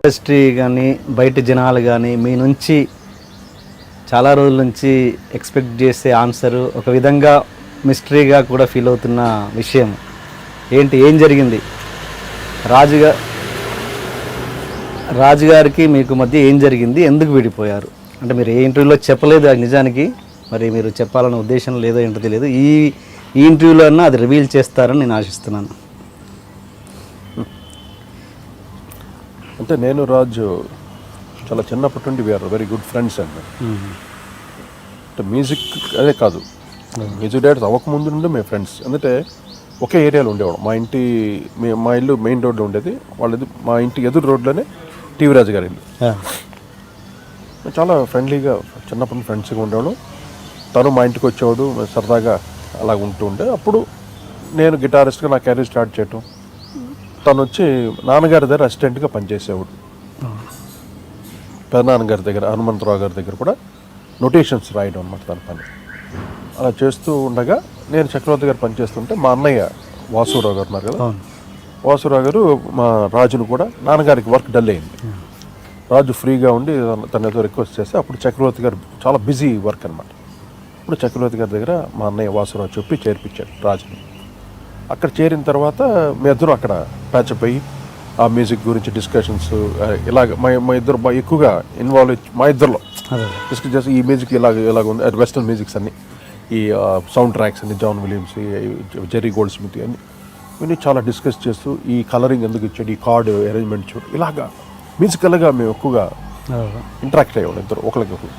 Industry కానీ బయట జనాలు కానీ మీ నుంచి చాలా రోజుల నుంచి ఎక్స్పెక్ట్ చేసే ఆన్సర్ ఒక విధంగా మిస్టరీగా కూడా ఫీల్ అవుతున్న విషయం. ఏంటి? ఏం జరిగింది? రాజుగా రాజుగారికి మీకు మధ్య ఏం జరిగింది? ఎందుకు విడిపోయారు? అంటే మీరు ఏ ఇంటర్వ్యూలో చెప్పలేదు అది నిజానికి మరి మీరు చెప్పాలన్న ఉద్దేశం లేదో ఏంటో తెలియదు. ఈ ఈ ఇంటర్వ్యూలో అన్నా అది రివీల్ చేస్తారని నేను ఆశిస్తున్నాను. అంటే నేను రాజు చాలా చిన్నప్పటి నుండి వీఆర్ వెరీ గుడ్ ఫ్రెండ్స్ అండి. అంటే మ్యూజిక్ అదే కాదు. మ్యూజిక్ డైరెక్టర్స్ అవ్వకముందు నుండి మేము ఫ్రెండ్స్ ఎందుకంటే ఒకే ఏరియాలో ఉండేవాడు మా ఇంటి మే- మా ఇల్లు మెయిన్ రోడ్లో ఉండేది. వాళ్ళది మా ఇంటి ఎదురు రోడ్లోనే టీవీ రాజు గారి ఇల్లు. చాలా ఫ్రెండ్లీగా చిన్నప్పటి నుండి ఫ్రెండ్స్గా ఉండేవాడు తను మా ఇంటికి వచ్చేవాడు సరదాగా అలా ఉంటూ ఉండే. అప్పుడు నేను గిటారిస్ట్గా నా కెరీర్ స్టార్ట్ చేయటం. తను వచ్చి నాన్నగారి దగ్గర అసిస్టెంట్గా పనిచేసేవాడు. పెదనాన్నగారి దగ్గర హనుమంతరావు గారి దగ్గర కూడా నొటేషన్స్ రాయడం అనమాట తన పని. అలా చేస్తూ ఉండగా నేను చక్రవర్తి గారు పనిచేస్తుంటే మా అన్నయ్య వాసురావు గారు ఉన్నారు కదా. వాసురావు గారు మా రాజును కూడా నాన్నగారికి వర్క్ డల్ అయింది. రాజు ఫ్రీగా ఉండి తన ఏదో రిక్వెస్ట్ చేస్తే అప్పుడు చక్రవర్తి గారు చాలా బిజీ వర్క్ అనమాట ఇప్పుడు చక్రవర్తి గారి దగ్గర మా అన్నయ్య వాసురావు చెప్పి చేర్పించాడు రాజుని. అక్కడ చేరిన తర్వాత మీ ఇద్దరు అక్కడ ప్యాచప్ అయ్యి ఆ మ్యూజిక్ గురించి డిస్కషన్స్ ఇలాగ మా మా ఇద్దరు ఎక్కువగా ఇన్వాల్వ్ మా ఇద్దరిలో డిస్కస్ చేసి ఈ మ్యూజిక్ ఇలాగ ఇలాగ ఉంది అది వెస్టర్న్ మ్యూజిక్స్ అన్ని. ఈ సౌండ్ ట్రాక్స్ అన్ని John Williams Jerry Goldsmith అన్ని ఇవన్నీ. చాలా డిస్కస్ చేస్తూ ఈ కలరింగ్ ఎందుకు ఇచ్చాడు ఈ కార్డ్ అరేంజ్మెంట్ చూడు ఇలాగా మ్యూజికల్గా మేము ఎక్కువగా ఇంటరాక్ట్ అయ్యాడు ఇద్దరు ఒకరికి ఒకరు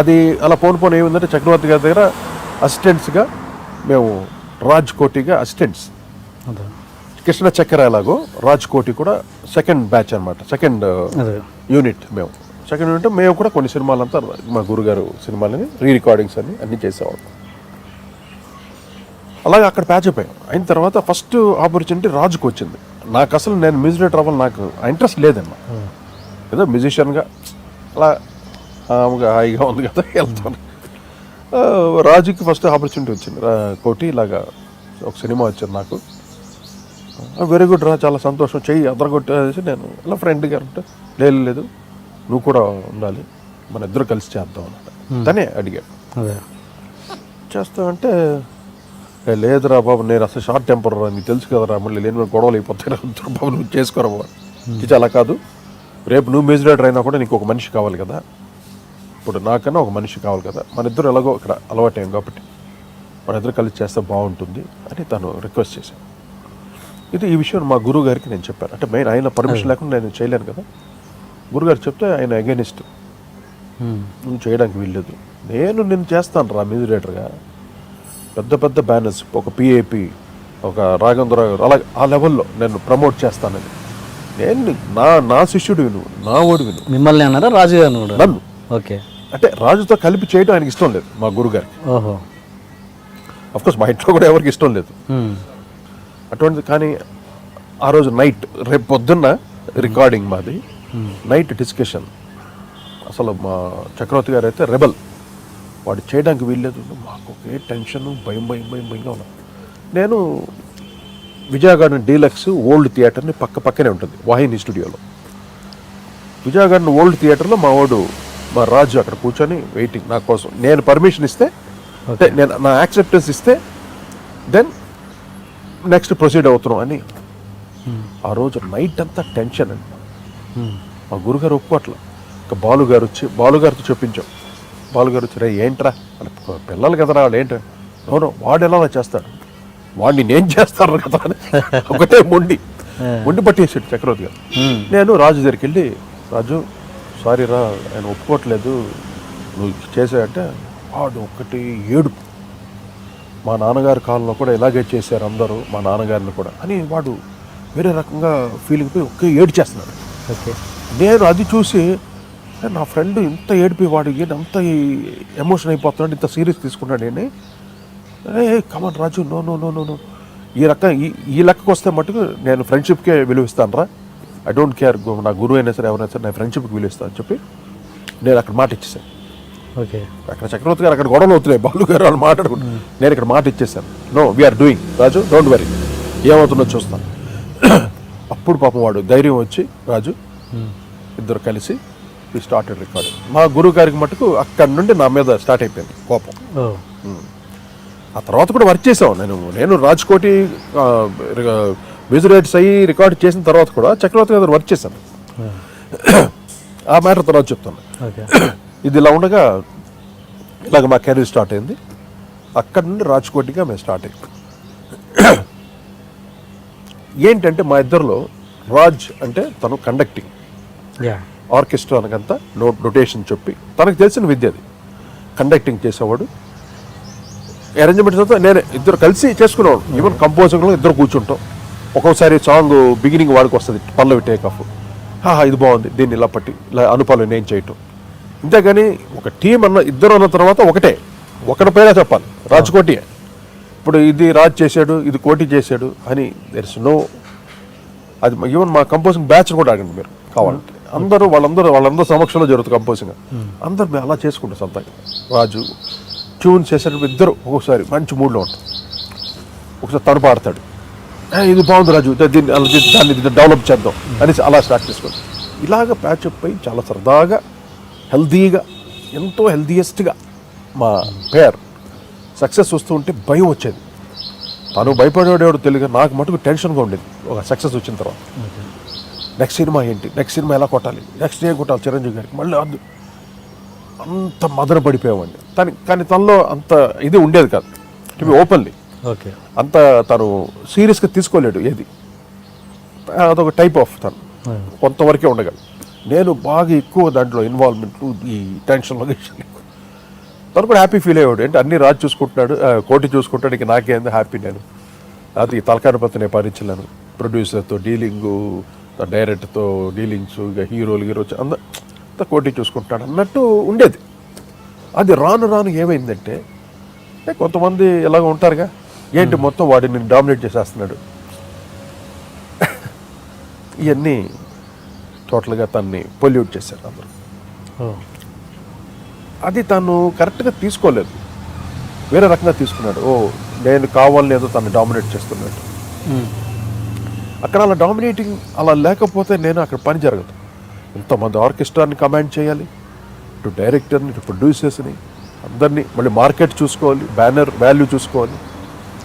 అది అలా పోను పోను ఏముందంటే చక్రవర్తి గారి దగ్గర అసిస్టెంట్స్గా మేము రాజ్ కోటిగా అసిస్టెంట్స్ కృష్ణ చక్కెర ఎలాగో రాజ్ కోటి కూడా సెకండ్ బ్యాచ్ అనమాట సెకండ్ యూనిట్ మేము. సెకండ్ యూనిట్ మేము కూడా కొన్ని సినిమాలంతా మా గురుగారు సినిమాలని రీ రికార్డింగ్స్ అన్ని అన్ని చేసేవాళ్ళం. అలాగే అక్కడ ప్యాచ్ అయిపోయాం. అయిన తర్వాత ఫస్ట్ ఆపర్చునిటీ రాజుకు వచ్చింది. నాకు అసలు నేను మ్యూజిక్ డైరెక్టర్ అవ్వాలి నాకు ఇంట్రెస్ట్ లేదమ్మా. ఏదో మ్యూజిషియన్గా అలా హాయిగా ఉంది కదా వెళ్తాను. రాజుకి ఫస్ట్ ఆపర్చునిటీ వచ్చింది. రా- కోటి ఇలాగా ఒక సినిమా వచ్చింది నాకు. వెరీ గుడ్ రా చాలా సంతోషం. చెయ్యి అదరగొట్టేసి నేను ఇలా ఫ్రెండ్గా ఉంటే లేదు లేదు నువ్వు కూడా ఉండాలి. మన ఇద్దరు కలిసి చేద్దాం అన్నమాట. తనే అడిగాడు. అదే. చేస్తామంటే "ఏ, లేదురా బాబు నేను అసలు షార్ట్ టెంపర్ రా నీకు తెలుసు కదరా మళ్ళీ లేని గొడవలు అయిపోతాయి బాబు నువ్వు చేసుకోరా బాబు. ఇది అలా కాదు. రేపు నువ్వు డైరెక్టర్ అయినా కూడా నీకు ఒక మనిషి కావాలి కదా. ఇప్పుడు నాకన్నా ఒక మనిషి కావాలి కదా. మన ఇద్దరు ఎలాగో ఇక్కడ అలవాటేం కాబట్టి మన ఇద్దరు కలిసి చేస్తే బాగుంటుంది అని తను రిక్వెస్ట్ చేశాను ఇది ఈ విషయం మా గురువు గారికి నేను చెప్పాను. అంటే మెయిన్ ఆయన పర్మిషన్ లేకుండా నేను చేయలేను కదా. గురుగారు చెప్తే ఆయన అగేనిస్ట్ నువ్వు చేయడానికి వీల్లేదు. నేను నేను చేస్తాను రా మ్యూజిక్ డైరెక్టర్గా పెద్ద పెద్ద బ్యానర్స్ ఒక పిఏపి ఒక రాఘవేంద్రరావు గారు అలా ఆ లెవెల్లో నేను ప్రమోట్ చేస్తానని. నేను నా నా శిష్యుడు విను నా ఓడి విను మిమ్మల్ని అన్నారా రాజు కూడా? నన్ను. ఓకే. అంటే రాజుతో కలిపి చేయడం ఆయనకి ఇష్టం లేదు మా గురుగారికి. ఓహో. కోర్స్ మా ఇంట్లో కూడా ఎవరికి ఇష్టం లేదు. మ్మ్. అటువంటిది కానీ ఆ రోజు నైట్ రేపు పొద్దున్న రికార్డింగ్ మాది. నైట్ డిస్కషన్ అసలు మా చక్రవర్తి గారు అయితే రెబల్ వాడు చేయడానికి వీల్లేదు. మాకు ఒకే టెన్షన్ భయం భయం భయం భయంగా ఉన్నాం. నేను విజయ గార్డెన్ డీలక్స్ ఓల్డ్ థియేటర్ని పక్క పక్కనే ఉంటుంది వాహిని స్టూడియోలో విజయ గార్డెన్ ఓల్డ్ థియేటర్లో మా వాడు మా రాజు అక్కడ కూర్చొని వెయిటింగ్ నా కోసం. నేను పర్మిషన్ ఇస్తే అంటే నేను నా యాక్సెప్టెన్స్ ఇస్తే దెన్ నెక్స్ట్ ప్రొసీడ్ అవుతున్నాం అని. ఆ రోజు నైట్ అంతా టెన్షన్ అండి. మ్మ్. మా గురుగారు ఒప్పుకోట్ల. ఒక బాలుగారు వచ్చి బాలుగారితో చెప్పించాం. బాలుగారు వచ్చి రే ఏంట్రా? పిల్లలు కదరా వాళ్ళు ఏంటి? నోనో వాడు ఎలా చేస్తాడు. వాడిని నేను చేస్తాను కదా అని. ఒకటే మొండి. మొండి పట్టేసాడు చక్రవర్తి గారు. మ్మ్. నేను రాజు దగ్గరికి వెళ్ళి రాజు సారీ రా ఆయన ఒప్పుకోవట్లేదు నువ్వు చేసాయంటే వాడు ఒకటి ఏడుపు. మా నాన్నగారి కాలంలో కూడా ఇలాగే చేశారు అందరూ మా నాన్నగారిని కూడా అని వాడు వేరే రకంగా ఫీలింగ్ పోయి ఒకే ఏడు చేస్తున్నాడు. ఓకే. నేను అది చూసి "ఏ, నా ఫ్రెండ్ ఇంత ఏడిపి వాడు ఏంటి అంత ఎమోషన్ అయిపోతున్నాడు ఇంత సీరియస్ తీసుకున్నాడు ఏంటి ఏ come on Raju no no no no no ఈ రకం ఈ ఈ లెక్కకు వస్తే మటుకు నేను ఫ్రెండ్షిప్కే విలువిస్తాను రా. ఐ డోంట్ కేర్ నా గురువు అయినా సరే ఎవరైనా సరే నేను ఫ్రెండ్షిప్కి విలువిస్తాను అని చెప్పి నేను అక్కడ మాట ఇచ్చేసాను ఓకే. అక్కడ చక్రవర్తి గారు అక్కడ గొడవలు అవుతున్నాయి బాలు గారు వాళ్ళు మాట్లాడుకుంటారు నేను ఇక్కడ మాట ఇచ్చేసాను no we are doing Raju don't worry ఏమవుతుందో చూస్తాను. అప్పుడు పాపం వాడు ధైర్యం వచ్చి రాజు ఇద్దరు కలిసి ఈ స్టార్టెడ్ రికార్డ్ మా గురువు గారికి మటుకు అక్కడి నుండి నా మీద స్టార్ట్ అయిపోయింది కోపం. ఆ తర్వాత కూడా వర్క్ చేసాం నేను నేను రాజ్కోటి విజురేట్స్ అయ్యి రికార్డ్ చేసిన తర్వాత కూడా చక్రవర్తి గారు వర్క్ చేశాను ఆ మ్యాటర్ తర్వాత చెప్తాను. ఇది ఇలా ఉండగా ఇలాగ మా కెరీర్ స్టార్ట్ అయింది. అక్కడ నుండి రాజ్కోటిగా మేము స్టార్ట్ అయ్యాం. ఏంటంటే మా ఇద్దరిలో రాజ్ అంటే తను కండక్టింగ్ ఆర్కెస్ట్రా అనకంతా నోట్ నొటేషన్ చెప్పి తనకు తెలిసిన విద్య అది. కండక్టింగ్ చేసేవాడు. అరేంజ్మెంట్స్ అంతా నేనే ఇద్దరు కలిసి చేసుకునేవాడు ఈవెన్ కంపోజింగ్లో ఇద్దరు కూర్చుంటాం. ఒక్కొక్కసారి సాంగ్ బిగినింగ్ వాడికి వస్తుంది పల్లవి టేక్ ఆఫ్ హాహా ఇది బాగుంది దీన్ని ఇలా పట్టి ఇలా అనుపాలు నేను చేయటం. అంతేగాని ఒక టీం అన్న ఇద్దరు అన్న తర్వాత ఒకటే. ఒకరి పేరే చెప్పాలి రాజ్కోటి ఇప్పుడు ఇది రాజ్ చేశాడు ఇది కోటి చేశాడు అని దెర్ ఇస్ నో అది ఈవెన్ మా కంపోజింగ్ బ్యాచ్ కూడా అడగండి మీరు కావాలంటే. అందరూ వాళ్ళందరూ వాళ్ళందరూ సమక్షంలో జరుగుతుంది కంపోజింగ్ అందరు మేము అలా చేసుకుంటాం సొంతంగా రాజు ట్యూన్ చేసేటప్పుడు ఇద్దరు ఒక్కొక్కసారి మంచి మూడ్లో ఉంటాం ఒకసారి తను పాడతాడు "ఏ, ఇది బాగుంది రాజు. దీన్ని అలా దాన్ని డెవలప్ చేద్దాం అనేసి అలా స్టార్ట్ చేసుకోండి ఇలాగ ప్యాచప్ అయి చాలా సరదాగా హెల్దీగా ఎంతో హెల్దీయెస్ట్గా మా పేర్ సక్సెస్ వస్తూ ఉంటే భయం వచ్చేది. తను భయపడేవాడు తెలియదు నాకు మటుకు టెన్షన్గా ఉండేది. ఒక సక్సెస్ వచ్చిన తర్వాత. నెక్స్ట్ సినిమా ఏంటి? నెక్స్ట్ సినిమా ఎలా కొట్టాలి? నెక్స్ట్ ఏం కొట్టాలి? చిరంజీవి గారికి మళ్ళీ అందు అంత మదన పడిపోయామండి తను కానీ తనలో అంత ఇది ఉండేది కాదు. టు బి ఓపెన్లీ అంత తను సీరియస్గా తీసుకోలేడు ఏది. అదొక టైప్ ఆఫ్ తను. కొంతవరకే ఉండగలడు నేను బాగా ఎక్కువ దాంట్లో ఇన్వాల్వ్మెంట్ ఈ టెన్షన్లో తను కూడా హ్యాపీ ఫీల్ అయ్యాడు అంటే అన్ని రాజు చూసుకుంటున్నాడు కోటి చూసుకుంటాడు ఇక నాకేంది హ్యాపీ నేను. అది తలకాయ పత్తి నేను భరించలేను ప్రొడ్యూసర్తో డీలింగు డైరెక్టర్తో డీలింగ్స్ ఇక హీరోలు హీరో అంద అంత కోటి చూసుకుంటాడు అన్నట్టు ఉండేది. అది రాను రాను ఏమైందంటే కొంతమంది ఎలాగ ఉంటారుగా. ఏంటి మొత్తం వాడిని డామినేట్ చేసేస్తున్నాడు? ఇవన్నీ టోటల్గా తన్ని పొల్యూట్ చేశారు అందరూ. అది తను కరెక్ట్గా తీసుకోలేదు. వేరే రకంగా తీసుకున్నాడు. ఓ నేను కావాలని ఏదో తను డామినేట్ చేస్తున్నాడు. అక్కడ అలా డామినేటింగ్ అలా లేకపోతే నేను అక్కడ పని జరగదు. ఇంతమంది ఆర్కెస్ట్రాని కమాండ్ చేయాలి ఇటు డైరెక్టర్ని ఇటు ప్రొడ్యూసర్స్ని అందరినీ మళ్ళీ మార్కెట్ చూసుకోవాలి బ్యానర్ వాల్యూ చూసుకోవాలి.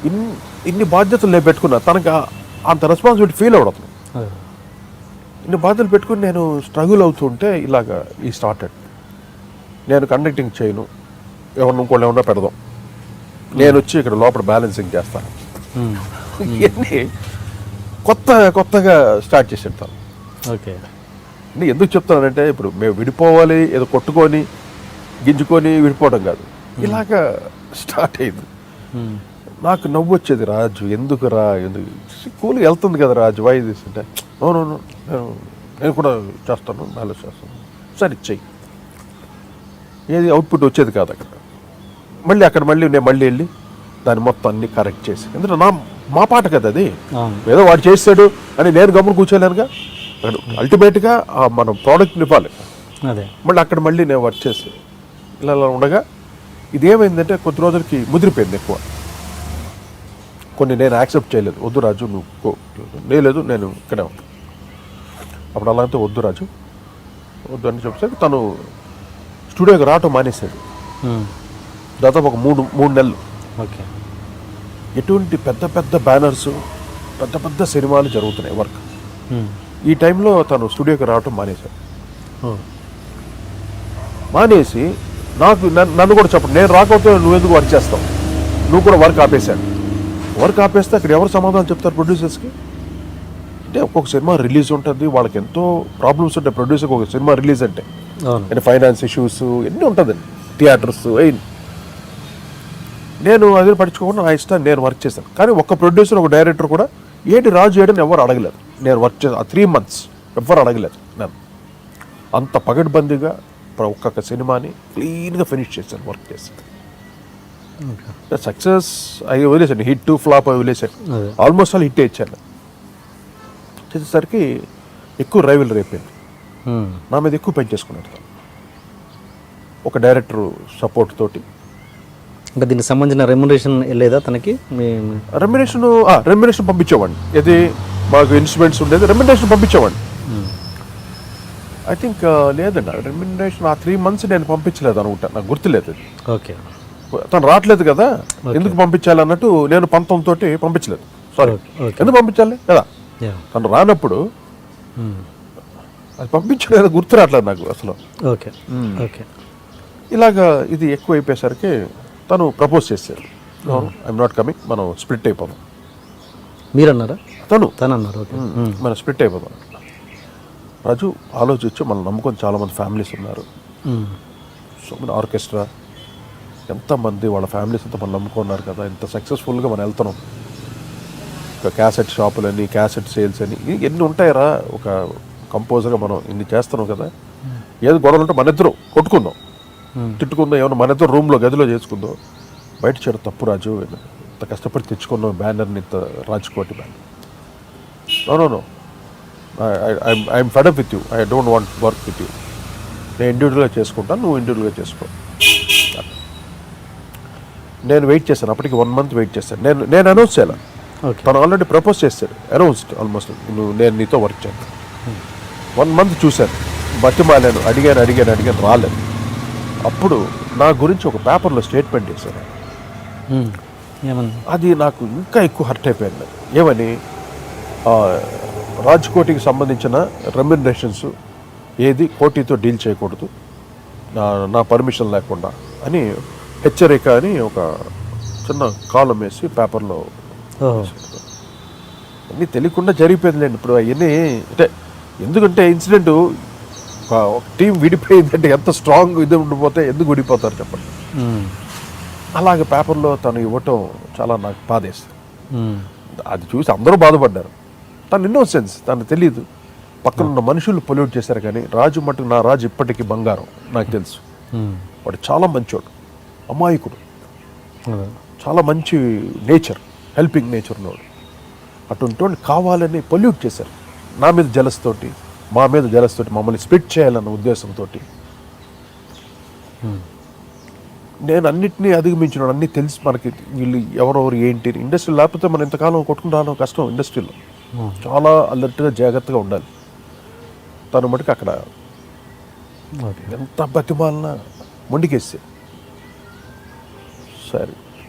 ఇన్ని ఇన్ని బాధ్యతలు నేను పెట్టుకున్నా తనకు అంత రెస్పాన్సిబిలిటీ ఫీల్ అవ్వడం. ఇన్ని బాధ్యతలు పెట్టుకుని నేను స్ట్రగుల్ అవుతుంటే ఇలాగా ఈ స్టార్టెడ్ నేను కండక్టింగ్ చేయను. ఎవరిని ఇంకోళ్ళు ఏమన్నా పెడదాం. నేను వచ్చి ఇక్కడ లోపల బ్యాలెన్సింగ్ చేస్తాను. ఇవన్నీ కొత్త కొత్తగా స్టార్ట్ చేసాడు తను. ఓకే. నేను ఎందుకు చెప్తానంటే ఇప్పుడు మేము విడిపోవాలి ఏదో కొట్టుకొని గింజుకొని విడిపోవడం కాదు. ఇలాగా స్టార్ట్ అయింది. నాకు నవ్వు వచ్చేది రాజు ఎందుకు రా ఎందుకు? కూలికి వెళ్తుంది కదా రాజు వై దిస్ అంటే "No, no, no, నేను నేను కూడా చేస్తాను బ్యాలెన్స్ చేస్తాను. సరే చెయ్యి. ఏది అవుట్పుట్ వచ్చేది కాదు అక్కడ. మళ్ళీ అక్కడ మళ్ళీ నేను మళ్ళీ వెళ్ళి దాన్ని మొత్తం అన్ని కరెక్ట్ చేసి. ఎందుకంటే నా మా పాట కదా అది. అవును. ఏదో వాడు చేస్తాడు అని నేను గమ్మున కూర్చోలేనుగా. అక్కడ అల్టిమేట్గా మనం ప్రోడక్ట్ని ఇవ్వాలి. అదే. మళ్ళీ అక్కడ మళ్ళీ నేను వర్క్ చేసి ఇలా ఉండగా ఇది ఏమైందంటే కొద్ది రోజులకి ముదిరిపోయింది ఎక్కువ. కొన్ని నేను యాక్సెప్ట్ చేయలేదు. వద్దు రాజు నువ్వు పో. లేదు నేను ఇక్కడే అప్పుడు అలా అంటే వద్దు రాజు. వద్దు అని చెప్పేసరికి తను స్టూడియోకి రావటం మానేశాడు. దాదాపు ఒక మూడు మూడు నెలలు. ఓకే. ఎటువంటి పెద్ద పెద్ద బ్యానర్స్ పెద్ద పెద్ద సినిమాలు జరుగుతున్నాయి వర్క్. ఈ టైంలో తను స్టూడియోకి రావటం మానేశాడు. మానేసి నాకు నన్ను నన్ను కూడా చెప్పండి. నేను రాకపోతే నువ్వు ఎందుకు వర్క్ చేస్తావు? నువ్వు కూడా వర్క్ ఆపేశాడు వర్క్ ఆపేస్తే అక్కడ ఎవరు సమాధానం చెప్తారు ప్రొడ్యూసర్స్కి? అంటే ఒక్కొక్క సినిమా రిలీజ్ ఉంటుంది వాళ్ళకి ఎంతో ప్రాబ్లమ్స్ ఉంటాయి. ప్రొడ్యూసర్కి ఒక సినిమా రిలీజ్ అంటే. అంటే ఫైనాన్స్ ఇష్యూస్ ఎన్ని ఉంటుందండి? థియేటర్స్ అయి నేను అది పట్టించుకోకుండా నా ఇష్టాన్ని నేను వర్క్ చేశాను. కానీ ఒక ప్రొడ్యూసర్ ఒక డైరెక్టర్ కూడా ఏంటి రాజు చేయడం ఎవరు అడగలేదు. నేను వర్క్ చేశాను ఆ త్రీ మంత్స్ ఎవరు అడగలేదు నన్ను. అంత పగడ్బందీగా ఒక్కొక్క సినిమాని క్లీన్గా ఫినిష్ చేశాను వర్క్ చేశాను. సక్సెస్ అవి వదిలేసాను హిట్ టు ఫ్లాప్ అవి వదిలేసాను ఆల్మోస్ట్ ఆల్ హిట్ ఇచ్చాను. చేసేసరికి ఎక్కువ రైవల్ రేపోయింది మ్మ్. నా మీద ఎక్కువ పెంచేసుకున్నాడు. ఒక డైరెక్టర్ సపోర్ట్ తోటి. ఇంకా దీనికి సంబంధించిన రెమ్యునరేషన్ వెళ్ళేదా తనకి? మీ రెమ్యునేషన్ రెమ్యునేషన్ పంపించేవాడిని. ఇది మాకు ఇన్స్ట్రుమెంట్స్ ఉండేది. రెమ్యునరేషన్ పంపించేవాడిని. ఐ థింక్ లేదండి. రెమ్యునరేషన్ ఆ త్రీ మంత్స్ నేను పంపించలేదు అనుకుంటా. నాకు గుర్తులేదు. ఓకే. తను రావట్లేదు కదా? ఎందుకు పంపించాలి అన్నట్టు నేను పంతం తోటి పంపించలేదు సారీ. ఎందుకు పంపించాలి? కదా? తను రానప్పుడు అది పంపించలేదు గుర్తు రావట్లేదు నాకు అసలు. Okay okay. ఇలాగా ఇది ఎక్కువ అయిపోయేసరికి తను ప్రపోజ్ చేశారు. ఐఎమ్ నాట్ కమింగ్ మనం స్ప్లిట్ అయిపోదాం. మీరు అన్నారా తను తను అన్నారు ఓకే మనం స్ప్లిట్ అయిపోదాం. రాజు ఆలోచించు మనం నమ్ముకొని చాలా మంది ఫ్యామిలీస్ ఉన్నారు సో మన ఆర్కెస్ట్రా ఎంతమంది వాళ్ళ ఫ్యామిలీస్ అంతా మనం నమ్ముకున్నారు కదా ఇంత సక్సెస్ఫుల్గా మనం వెళ్తున్నాం. ఒక క్యాసెట్ షాపులని క్యాసెట్ సేల్స్ అని ఎన్ని ఉంటాయరా? ఒక కంపోజర్గా మనం ఇన్ని చేస్తున్నాం కదా. ఏది గొడవలు ఉంటే మన ఇద్దరు కొట్టుకుందాం. తిట్టుకుందాం ఏమన్నా మన ఇద్దరు రూమ్లో గదిలో చేసుకుందాం. బయట చేయడం తప్పు రాజు ఇంత కష్టపడి తెచ్చుకున్నాం బ్యానర్ని ఇంత Rajkoti banner. No no no I'm fed up with you I don't want work with you నేను ఇండివిజువల్గా చేసుకుంటాను నువ్వు ఇండివిజువల్గా చేసుకో. నేను వెయిట్ చేశాను అప్పటికి వన్ మంత్ వెయిట్ చేశాను. నేను నేను అనౌన్స్ చేయాలి? తను ఆల్రెడీ ప్రపోజ్ చేశాడు అనౌన్స్డ్ ఆల్మోస్ట్ నువ్వు నేను నీతో వర్క్ చేస్తాను వన్ మంత్ చూశాను బతిమాలాను అడిగాను అడిగాను అడిగాను రాలేదు. అప్పుడు నా గురించి ఒక పేపర్లో స్టేట్మెంట్ చేశాను అది నాకు ఇంకా ఎక్కువ హర్ట్ అయిపోయింది. ఏమని? ఆ, రాజ్కోటికి సంబంధించిన రెమ్యునరేషన్స్ ఏది కోటితో డీల్ చేయకూడదు. నా నా పర్మిషన్ లేకుండా అని హెచ్చరిక అని ఒక చిన్న కాలం వేసి పేపర్లో అన్నీ తెలియకుండా జరిగిపోయిందిలేండి. ఇప్పుడు అవన్నీ అంటే ఎందుకంటే ఇన్సిడెంట్ ఒక టీం విడిపోయిందంటే ఎంత స్ట్రాంగ్ ఇది ఉండిపోతే ఎందుకు విడిపోతారు చెప్పండి. అలాగే పేపర్లో తను ఇవ్వటం చాలా నాకు బాధేస్తుంది. అది చూసి అందరూ బాధపడ్డారు. తను ఇన్నోసెన్స్ తను తెలియదు పక్కన ఉన్న మనుషులు పొల్యూట్ చేశారు కానీ రాజు మటుకు నా రాజు ఇప్పటికీ బంగారం నాకు తెలుసు. వాడు చాలా మంచోడు. అమాయకుడు. చాలా మంచి నేచర్ హెల్పింగ్ నేచర్ ఉన్నవాడు. అటువంటి వాడిని కావాలని పొల్యూట్ చేశారు. నా మీద జలస్ తోటి మా మీద జలస్ తోటి మమ్మల్ని స్ప్లిట్ చేయాలన్న ఉద్దేశంతో నేను అన్నిటినీ అధిగమించిన అన్ని తెలిసి మనకి వీళ్ళు ఎవరెవరు ఏంటి ఇండస్ట్రీ లేకపోతే మనం ఇంతకాలం కొట్టుకుని రావడం కష్టం ఇండస్ట్రీలో. చాలా అలర్ట్గా జాగ్రత్తగా ఉండాలి. తను మటుకు అక్కడ ఎంత బతిమాలన మొండికేస్తే సరే